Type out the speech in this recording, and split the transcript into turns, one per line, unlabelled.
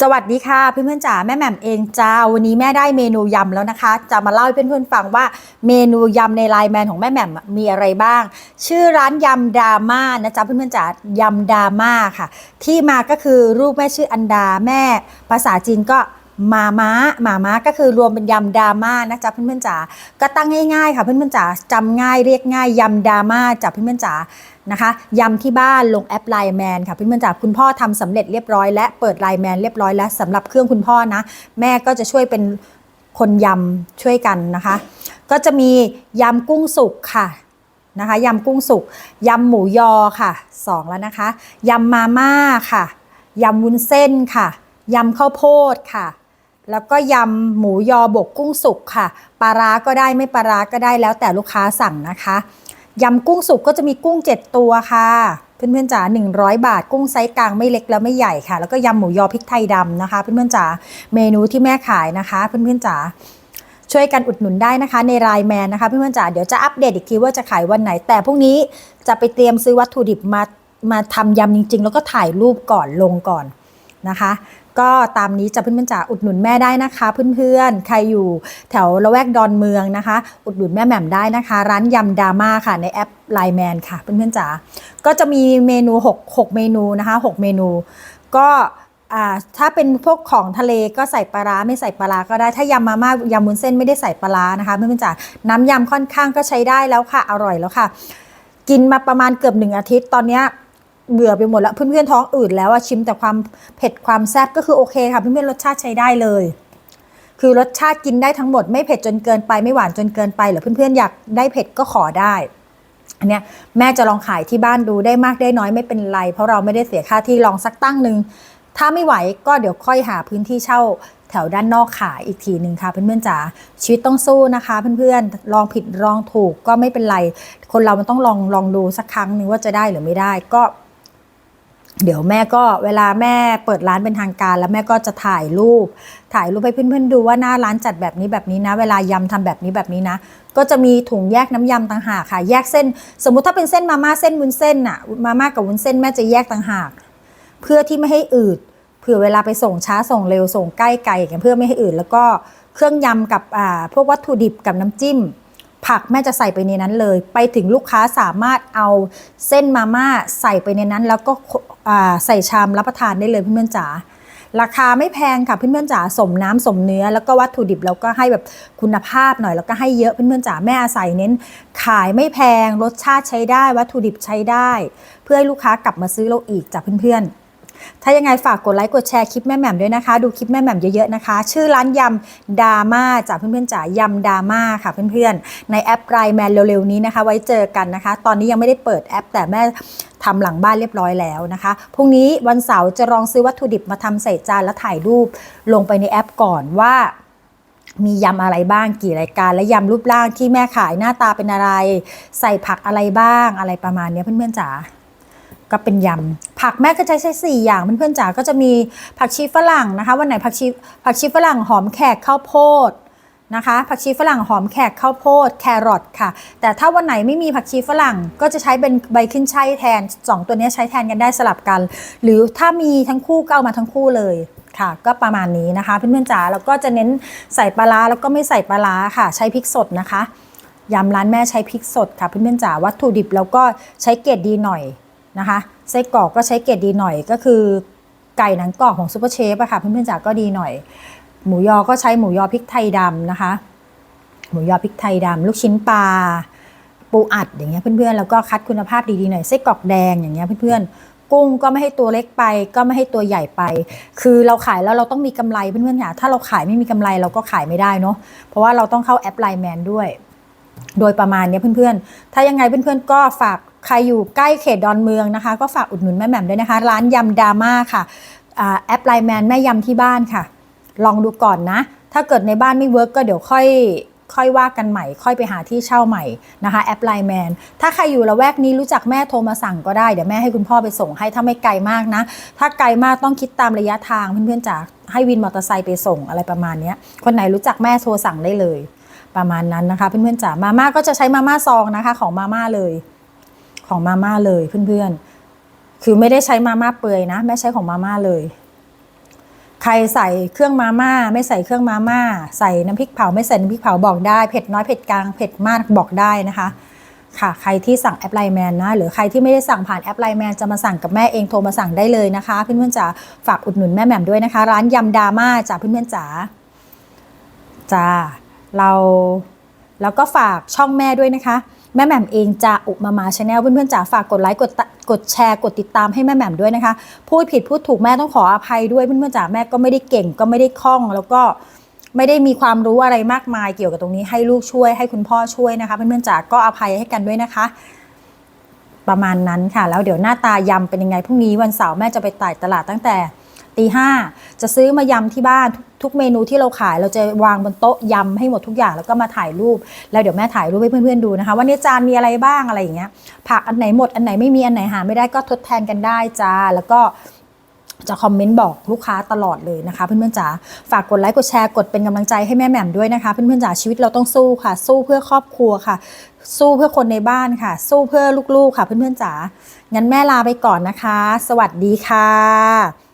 สวัสดีค่ะเพื่อนๆจ๋าแม่แหม่มเองจ้าวันนี้แม่ได้เมนูยำแล้วนะคะ จะมาเล่าให้เพื่อนๆฟังว่าเมนูยำในไลน์แมนของแม่แหม่มมีอะไรบ้าง ชื่อร้านยำดราม่านะจ๊ะเพื่อนๆจ๋ายำดราม่าค่ะ ที่มาก็คือรูปแม่ชื่ออันดาแม่ ภาษาจีนก็มาม้ามาม้าก็คือรวมเป็นยำดราม่านะจ๊ะเพื่อนๆจ๋าก็ตั้งง่ายๆค่ะเพื่อนๆจ๋าจำง่ายเรียกง่ายยำดราม่าจ้ะเพื่อนๆจ๋า นะคะยำที่บ้านลงแอปไลน์แมนค่ะเพื่อนๆจากคุณพ่อทำสำเร็จเรียบร้อยและเปิดไลน์แมนเรียบร้อยแล้วสำหรับเครื่องคุณพ่อนะ แม่ก็จะช่วยเป็นคนยำช่วยกันนะคะ ก็จะมียำกุ้งสุกค่ะนะคะยำกุ้งสุกยำหมูยอค่ะสองแล้วนะคะยำมาม่าค่ะยำวุ้นเส้นค่ะยำข้าวโพดค่ะแล้วก็ยำหมูยอบกกุ้งสุกค่ะ ปลาร้าก็ได้ไม่ปลาร้าก็ได้แล้วแต่ลูกค้าสั่งนะคะ ยำกุ้งสุกก็จะมีกุ้ง 7 ตัวค่ะเพื่อนๆจ๋า100 บาท กุ้งไซส์กลางไม่เล็กแล้วไม่ใหญ่ค่ะ แล้วก็ยำหมูยอพริกไทยดำนะคะเพื่อนๆจ๋าเมนูที่แม่ขายนะคะ เพื่อนๆจ๋าช่วยกันอุดหนุนได้นะคะ ในไลน์แมนนะคะเพื่อนๆจ๋าเดี๋ยวจะอัปเดตอีกทีว่าจะขายวันไหน แต่พรุ่งนี้จะไปเตรียมซื้อวัตถุดิบมามาทำยำจริง ๆ แล้วก็ถ่ายรูปก่อนลงก่อนนะคะ ก็ตามนี้จะเพื่อนๆจ๋าอุดหนุนแม่ได้นะคะ เพื่อนๆ ใครอยู่แถวละแวกดอนเมืองนะคะ อุดหนุนแม่แหม่มได้นะคะ ร้านยำดาม่าค่ะในแอปไลแมนค่ะ เพื่อนๆจ๋าก็จะมีเมนู 6 6 เมนูนะคะ 6 เมนู ก็ถ้าเป็นพวกของทะเลก็ใส่ปลาร้าไม่ใส่ปลาร้าก็ได้ถ้ายำมาม่ายำมุนเส้นไม่ได้ใส่ปลาร้านะคะเพื่อนๆจ๋าน้ำยำค่อนข้างก็ใช้ได้แล้วค่ะอร่อยแล้วค่ะ กินมาประมาณเกือบหนึ่งอาทิตย์ตอนเนี้ย เบื่อไปหมดแล้วเพื่อนๆท้องอืดแล้วอะชิมแต่ความเผ็ดความแซ่บก็คือโอเคค่ะเพื่อนๆรสชาติใช้ได้เลย คือรสชาติกินได้ทั้งหมดไม่เผ็ดจนเกินไปไม่หวานจนเกินไปหรือเพื่อนๆอยากได้เผ็ดก็ขอได้อันเนี้ยแม่จะลองขายที่บ้านดูได้มากได้น้อยไม่เป็นไร เพราะเราไม่ได้เสียค่าที่ลองสักตั้งหนึ่งถ้าไม่ไหวก็เดี๋ยวค่อยหาพื้นที่เช่าแถวด้านนอกขายอีกทีหนึ่งค่ะเพื่อนๆจ๋าชีวิตต้องสู้นะคะ เพื่อนๆลองผิดลองถูกก็ไม่เป็นไร คนเรามันต้องลองลองดูสักครั้งหนึ่งว่าจะได้หรือไม่ได้ก็ เดี๋ยวแม่ก็เวลาแม่เปิดร้านเป็นทางการ แล้วแม่ก็จะถ่ายรูป ถ่ายรูปให้เพื่อนๆดูว่าหน้าร้านจัดแบบนี้แบบนี้นะ เวลายำทำแบบนี้แบบนี้นะ ก็จะมีถุงแยกน้ำยำต่างหากค่ะ แยกเส้น สมมุติถ้าเป็นเส้นมาม่าเส้นวุ้นเส้นน่ะมาม่ากับวุ้นเส้นแม่จะแยกต่างหาก เพื่อที่ไม่ให้อืดเผื่อเวลาไปส่งช้าส่งเร็วส่งใกล้ไกลอย่างเงี้ยเพื่อไม่ให้อืดแล้วก็เครื่องยำกับอ่าพวกวัตถุดิบกับน้ำจิ้ม ผักแม่จะใส่ไปในนั้นเลย ไปถึงลูกค้าสามารถเอาเส้นมาม่าใส่ไปในนั้น แล้วก็ใส่ชามรับประทานได้เลยเพื่อนๆจ๋าราคาไม่แพงค่ะเพื่อนๆจ๋าสมน้ำสมเนื้อ แล้วก็วัตถุดิบแล้วก็ให้แบบคุณภาพหน่อยแล้วก็ให้เยอะเพื่อนๆจ๋าแม่อาศัยเน้น ขายไม่แพงรสชาติใช้ได้ วัตถุดิบใช้ได้ เพื่อให้ลูกค้ากลับมาซื้อเราอีกจากเพื่อนๆ ถ้ายังไงฝากกดไลค์กดแชร์คลิปแม่แหม่มด้วยนะคะ ดูคลิปแม่แหม่มเยอะๆนะคะ ชื่อร้านยำดาม่าจากเพื่อนๆจ๋ายำดาม่าค่ะเพื่อนๆ ในแอปไรแมนเร็วๆนี้นะคะ ไว้เจอกันนะคะ ตอนนี้ยังไม่ได้เปิดแอป แต่แม่ทำหลังบ้านเรียบร้อยแล้วนะคะ พรุ่งนี้วันเสาร์จะลองซื้อวัตถุดิบมาทำใส่จานแล้วถ่ายรูปลงไปในแอปก่อนว่ามียำอะไรบ้างกี่รายการ และยำรูปร่างที่แม่ขายหน้าตาเป็นอะไร ใส่ผักอะไรบ้างอะไรประมาณนี้เพื่อนๆจ๋าก็เป็นยำ ผักแม่ก็ใช้ใช้สี่อย่างเพื่อนๆจ๋าก็จะมีผักชีฝรั่งนะคะ วันไหนผักชีผักชีฝรั่งหอมแขกข้าวโพดนะคะ ผักชีฝรั่งหอมแขกข้าวโพดแครอทค่ะ แต่ถ้าวันไหนไม่มีผักชีฝรั่งก็จะใช้เป็นใบขึ้นช่ายแทนสองตัวนี้ใช้แทนกันได้สลับกัน หรือถ้ามีทั้งคู่ก็เอามาทั้งคู่เลยค่ะ ก็ประมาณนี้นะคะเพื่อนๆจ๋าแล้วก็จะเน้นใส่ปลาร้าแล้วก็ไม่ใส่ปลาร้าค่ะ ใช้พริกสดนะคะยำร้านแม่ใช้พริกสดค่ะเพื่อนๆจ๋าวัตถุดิบแล้วก็ใช้เกรดดีหน่อย นะคะไส้กรอกก็ใช้เกรดดีหน่อยก็คือไก่หนังกรอบของซูเปอร์เชฟอะค่ะเพื่อนๆจ๋าก็ดีหน่อย หมูยอก็ใช้หมูยอพริกไทยดำนะคะ หมูยอพริกไทยดำลูกชิ้นปลาปูอัดอย่างเงี้ยเพื่อนๆแล้วก็คัดคุณภาพดีๆหน่อยไส้กรอกแดงอย่างเงี้ยเพื่อนๆกุ้งก็ไม่ให้ตัวเล็กไป ก็ไม่ให้ตัวใหญ่ไป คือเราขายแล้วเราต้องมีกำไรเพื่อนๆค่ะถ้าเราขายไม่มีกำไรเราก็ขายไม่ได้เนาะเพราะว่าเราต้องเข้าแอปไลน์แมนด้วย โดยประมาณเนี้ยเพื่อนๆ ถ้ายังไงเพื่อนๆก็ฝาก ใครอยู่ใกล้เขตดอนเมืองนะคะ ก็ฝากอุดหนุนแม่แหม่มด้วยนะคะ ร้านยำดาม่าค่ะอ่าแอปไลน์แมนแม่ยำที่บ้านค่ะ ลองดูก่อนนะ ถ้าเกิดในบ้านไม่เวิร์กก็เดี๋ยวค่อยค่อยว่ากันใหม่ ค่อยไปหาที่เช่าใหม่นะคะแอปไลน์แมนถ้าใครอยู่ละแวกนี้รู้จักแม่โทรมาสั่งก็ได้ เดี๋ยวแม่ให้คุณพ่อไปส่งให้ถ้าไม่ไกลมากนะ ถ้าไกลมากต้องคิดตามระยะทางเพื่อนๆจ๋าให้วินมอเตอร์ไซค์ไปส่งอะไรประมาณนี้คนไหนรู้จักแม่โทรสั่งได้เลย ประมาณนั้นนะคะเพื่อนๆจ๋ามาม่าก็จะใช้มาม่าซองนะคะของมาม่าเลย ของมาม่าเลยเพื่อนๆ คือไม่ได้ใช้มาม่าเปื่อยนะแม่ใช้ของมาม่าเลย ใครใส่เครื่องมาม่า ไม่ใส่เครื่องมาม่า ใส่น้ำพริกเผาไม่ใส่น้ำพริกเผาบอกได้ เผ็ดน้อยเผ็ดกลางเผ็ดมากบอกได้นะคะ ค่ะ ใครที่สั่งแอปไลแมนนะ หรือใครที่ไม่ได้สั่งผ่านแอปไลแมนจะมาสั่งกับแม่เองโทรมาสั่งได้เลยนะคะ เพื่อนๆจ๋าฝากอุดหนุนแม่แหม่มด้วยนะคะ ร้านยำดาม่าจ้าเพื่อนๆจ๋าจ้าเราแล้วก็ฝากช่องแม่ด้วยนะคะ แม่แหม่มเองจะอุมามาชาแนลเพื่อนๆจ๋าฝากกดไลค์กดกดแชร์กดติดตามให้แม่แหม่มด้วยนะคะ พูดผิดพูดถูกแม่ต้องขออภัยด้วยเพื่อนๆจ๋าแม่ก็ไม่ได้เก่งก็ไม่ได้คล่อง แล้วก็ไม่ได้มีความรู้อะไรมากมายเกี่ยวกับตรงนี้ให้ลูกช่วยให้คุณพ่อช่วยนะคะเพื่อนๆจ๋าก็อภัยให้กันด้วยนะคะ ประมาณนั้นค่ะ แล้วเดี๋ยวหน้าตายำเป็นยังไงพรุ่งนี้วันเสาร์แม่จะไปต่ายตลาดตั้งแต่ ตีห้าจะซื้อมายำที่บ้านทุกทุกเมนูที่เราขายเราจะวางบนโต๊ะยำให้หมดทุกอย่างแล้วก็มาถ่ายรูป แล้วเดี๋ยวแม่ถ่ายรูปให้เพื่อนๆดูนะคะ ว่าในจานมีอะไรบ้างอะไรอย่างเงี้ยผักอันไหนหมดอันไหนไม่มีอันไหนหาไม่ได้ก็ทดแทนกันได้จ้าแล้วก็จะคอมเมนต์บอกลูกค้าตลอดเลยนะคะ เพื่อนๆจ๋าฝากกดไลค์กดแชร์กดเป็นกำลังใจให้แม่แหม่มด้วยนะคะ เพื่อนๆจ๋าชีวิตเราต้องสู้ค่ะ สู้เพื่อครอบครัวค่ะ สู้เพื่อคนในบ้านค่ะ สู้เพื่อลูกๆค่ะ เพื่อนๆจ๋างั้นแม่ลาไปก่อนนะคะ สวัสดีค่ะ